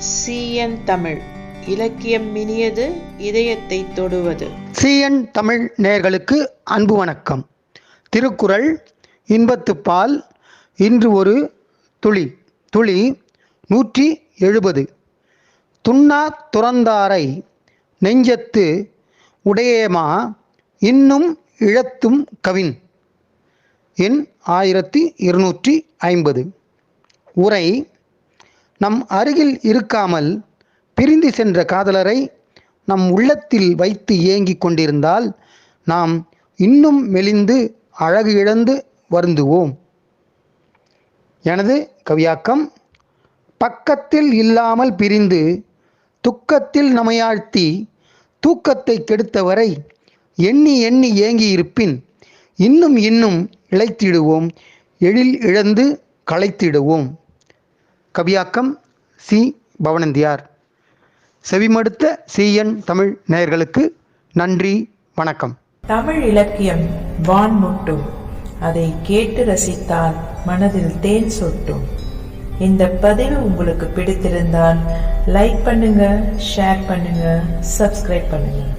CN Tamil. இலக்கியம் மினியது இதயத்தை தொடுவது. CN Tamil நேர்களுக்கு அன்பு வணக்கம். திருக்குறள் இன்பத்துப்பால் இன்று ஒரு துளி துளி நூற்றி எழுபது. துண்ணா துறந்தாரை நெஞ்சத்து உடையேமா இன்னும் இழத்தும் கவின். எண் ஆயிரத்தி இருநூற்றி ஐம்பது. உரை நம் அருகில் இருக்காமல் பிரிந்து சென்ற காதலரை நம் உள்ளத்தில் வைத்து ஏங்கிக் கொண்டிருந்தால் நாம் இன்னும் மெலிந்து அழகு இழந்து வருந்துவோம். எனது கவியாக்கம் பக்கத்தில் இல்லாமல் பிரிந்து துக்கத்தில் நமையாழ்த்தி தூக்கத்தை கெடுத்தவரை எண்ணி எண்ணி ஏங்கி இருப்பின் இன்னும் இன்னும் இழைத்திடுவோம் எழில் இழந்து களைத்திடுவோம். கவியாக்கம் சி. பவனந்தியார். செவிமடுத்த சிஎன் தமிழ் நேயர்களுக்கு நன்றி வணக்கம். தமிழ் இலக்கியம் வான் முட்டும் அதை கேட்டு ரசித்தால் மனதில் தேன் சொட்டும். இந்த பதிவு உங்களுக்கு பிடித்திருந்தால் லைக் பண்ணுங்க ஷேர் பண்ணுங்க சப்ஸ்கிரைப் பண்ணுங்க.